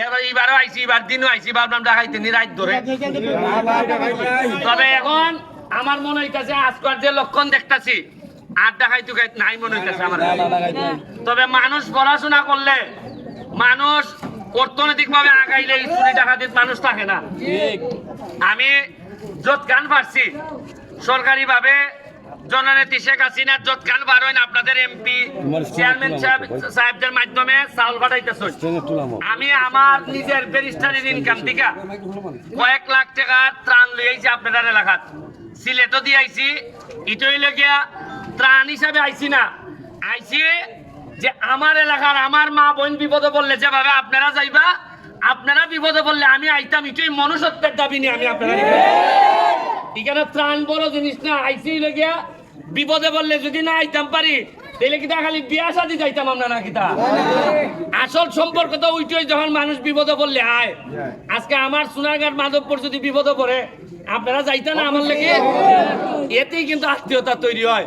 এবার এবারও আইছি এবার দিনও আইছি ভাবলাম ডাকাইতে রাত ধরে তবে এখন আমার মনে হইতাছে আজকাল যে লক্ষণ দেখতাছি আর দেখাই তো নাই মনে হইতাছে আমার তবে মানুষ পড়াশোনা করলে মানুষ অর্থনৈতিক ভাবে আগাইলে চুরি ডাকাতির মানুষ থাকে না। আমি যত গান পারছি সরকারি ভাবে জননেত্রী শেখ যত গান পারেন আপনাদের এমপি চেয়ারম্যান সাহেব সাহেবদের মাধ্যমে চাউল পাঠাইতেছেন আমি আমার নিজের ব্যারিস্টারের ইনকাম থেকে কয়েক লাখ টাকা ত্রাণ লইয়াইছি আপনাদের এলাকাত। সিলেটও দিয়ে আইছি ইটই লগিয়া ত্রাণ হিসাবে আইছি না। আইছি যে আমার এলাকার আমার মা বোন বিপদে বললে যেভাবে আপনারা যাইবা আপনারা বিপদে বললে আমি আইতাম ইটই মনুষ্যত্বের দাবি নিয়ে আমি আপনারা এখানে ত্রাণ বড় জিনিস না আইসি লগিয়া বিপদে বললে যদি না আইতাম পারি তাহলে কিতা খালি বিয়া শাদি যাইতাম আমরা না কিতা আসল সম্পর্ক তো ওইটাই যখন মানুষ বিপদে পড়লে আয়। আজকে আমার সোনারঘাট মাধবপুর যদি বিপদে পড়ে আপনারা যাইতেন না আমার লেগে? এতেই কিন্তু আত্মীয়তা তৈরি হয়।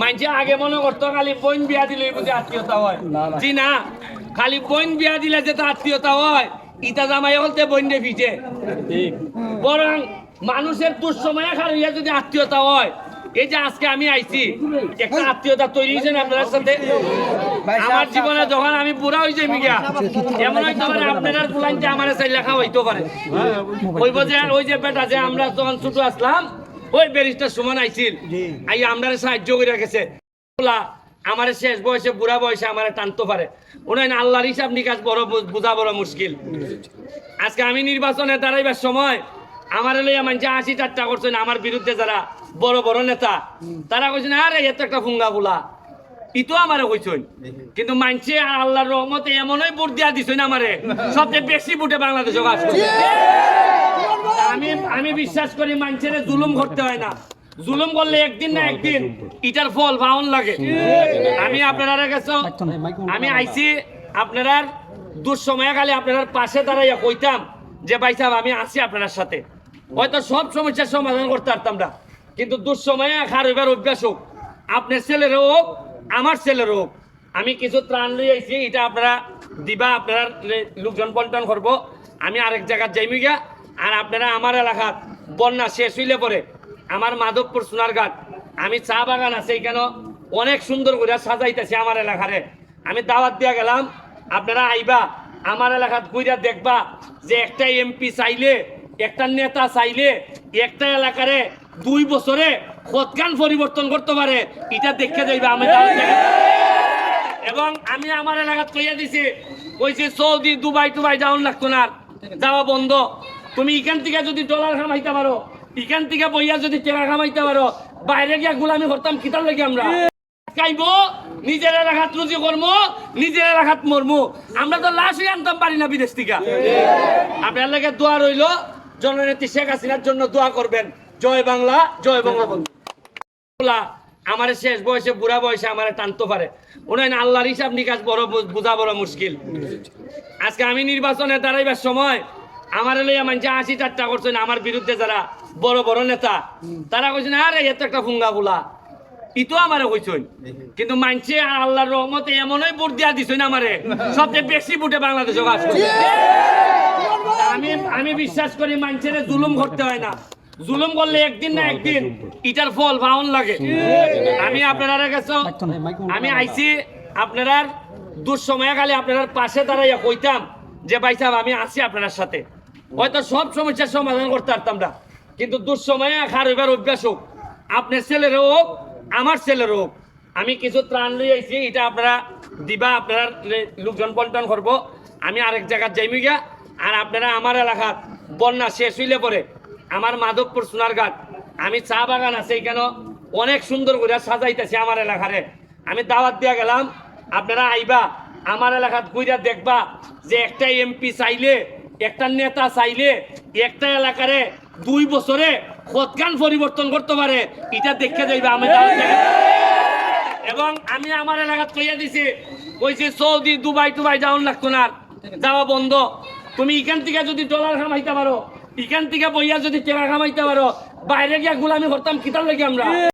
মানছে আগে মনে করতো খালি বোন বিয়া দিলে বুঝি আত্মীয়তা হয়। জি না খালি বোন বিয়া দিলে যে তো আত্মীয়তা হয় ইটা জামাই হলতে বোন দে ফিচে বরং মানুষের দুঃসময়ে খালি যদি আত্মীয়তা হয় এই যে আজকে আমি আইছি একটা আত্মীয়তা তৈরি হয়েছে না আপনার সাথে? আমার জীবনে যখন আমি বুড়া হয়ে যাই মিগা এমন হইতে পারে আপনার বুলাইতে আমার সাই লেখা হইতে পারে। ওই যে ওই যে বেটা যে আমরা যখন ছোট আসলাম ওই ব্যারিস্টার সমান আইছিল। আই আমরা সাহায্য করে গেছে। বলা আমার শেষ বয়সে বুড়া বয়সে আমার টানতে পারে। উনি আল্লাহর হিসাব নিকাশ বড় বোঝা বড় মুশকিল। আজকে আমি নির্বাচনে দাঁড়াইবার সময় আমার লইয়া মানছে আশি টাট্টা করছেন আমার বিরুদ্ধে যারা বড় বড় নেতা, তারা কইছেন আরে এত একটা ফুঙ্গা বুলা ইতো আমারে কইছেন। কিন্তু মানছে আল্লাহর রহমতে এমনই ভোট দিয়া দিছেন আমারে, সবচেয়ে বেশি ভোটে বাংলাদেশে আমি আমি বিশ্বাস করি মানুষের জুলুম করতে হয় না। জুলুম করলে একদিন না একদিন ইটার ফল ভাউন লাগে। আমি আপনারা কাছে আমি আইছি আপনার দুঃসময়ে খালি আপনার পাশে দাঁড়াইয়া কইতাম যে, ভাই সাহেব, আমি আছি আপনার সাথে। হয়তো সব সমস্যার সমাধান করতে পারতাম না। কিন্তু দুঃসময়ে খার হইবার অভ্যাস হোক, আপনার ছেলের হোক, আমার ছেলের হোক, আমি কিছু ত্রাণ লই আইছি, এটা আপনারা দিবা, আপনারা লোকজন বন্টন করব। আমি আরেক জায়গায় যাইমি গিয়া, আর আপনারা আমার এলাকাত বন্যা শেষ হইলে পরে আমার মাধবপুর সোনারঘাট, আমি চা বাগান আছে এখানে অনেক সুন্দর করে সাজাইতেছে আমার এলাকারে। আমি দাওয়াত দিয়া গেলাম, আপনারা আইবা, আমার এলাকাত ঘুরে দেখবা যে একটা এমপি চাইলে একটা নেতা চাইলে একটা এলাকারে দুই বছরে কতখান পরিবর্তন করতে পারে, এটা দেখে যাইবা আমি। এবং আমি আমার এলাকাত কইয়া দিছি, কইছি, সৌদি, দুবাই, টুবাই যাওয়ান লাগতো না। যাওয়া বন্ধ তুমি এখান থেকে যদি ডলার কামাইতে পারো, এখান থেকে বইয়া যদি টাকা কামাইতে পারো, বাইরে গিয়া গুলামি করতাম কিতার লাগে আমরা খাইবো নিজের এলাকাত রুজি নিজের এলাকাত মরমু আমরা তো লাশই আনতাম পারি না বিদেশ থেকে আপনার লাগে দোয়া রইল জননেত্রী শেখ হাসিনার জন্য দোয়া করবেন। জয় বাংলা, জয় বঙ্গবন্ধু। আমার শেষ বয়সে, বুড়া বয়সে আমার টানতে পারে। উনি আল্লাহর হিসাব নিকাশ বড় বোঝা বড় মুশকিল। আজকে আমি নির্বাচনে দাঁড়াইবার সময় আমার লইয়া মানছে আশি টাট্টা করছেন আমার বিরুদ্ধে যারা বড় বড় নেতা, তারা কইছেন আরে এত একটা ফুঙ্গা বুলা। ইতো আমারে কইছেন কিন্তু মানছে আল্লাহর রহমতে এমনই ভোট দিয়া দিছেন আমারে, সবচেয়ে বেশি ভোটে বাংলাদেশে করছে আমি আমি বিশ্বাস করি মানুষের জুলুম করতে হয় না। জুলুম করলে একদিন না একদিন ইটার ফল ভাউন লাগে। আমি আপনারা আমি আইছি আপনার দুঃসময়ে খালি আপনার পাশে দাঁড়াইয়া কইতাম যে, ভাই সাহেব, আমি আছি আপনার সাথে। হয়তো সব সমস্যার সমাধান করতে পারতাম না। কিন্তু দুঃসময়ে হইবার অভ্যাস হোক, আপনার ছেলের হোক, আমার ছেলের হোক, আমি কিছু ত্রাণ লই আইছি, এটা আপনারা দিবা, আপনারা লোকজন বন্টন করব। আমি আরেক জায়গায় যাইমি গিয়া আর আপনারা আমার এলাকাত বন্যা শেষ হইলে পরে আমার মাধবপুর সোনারঘাট আমি চা বাগান আছে এখানে অনেক সুন্দর করে সাজাইতেছে আমার এলাকারে আমি দাওয়াত দিয়া গেলাম, আপনারা আইবা, আমার এলাকাত ঘুরে দেখবা যে একটা এমপি চাইলে, একটা নেতা চাইলে একটা এলাকারে দুই বছরে কতখান পরিবর্তন করতে পারে, এটা দেখে যাইবা আমি। এবং আমি আমার এলাকাত কইয়া দিছি, কইছি সৌদি, দুবাই, টুবাই যাওয়ান লাগতো না। যাওয়া বন্ধ তুমি এখান থেকে যদি ডলার খামাইতে পারো, এখান থেকে বইয়া যদি টেরা খামাইতে পারো, বাইরে গিয়া গুলামি করতাম কিতার লাগে আমরা?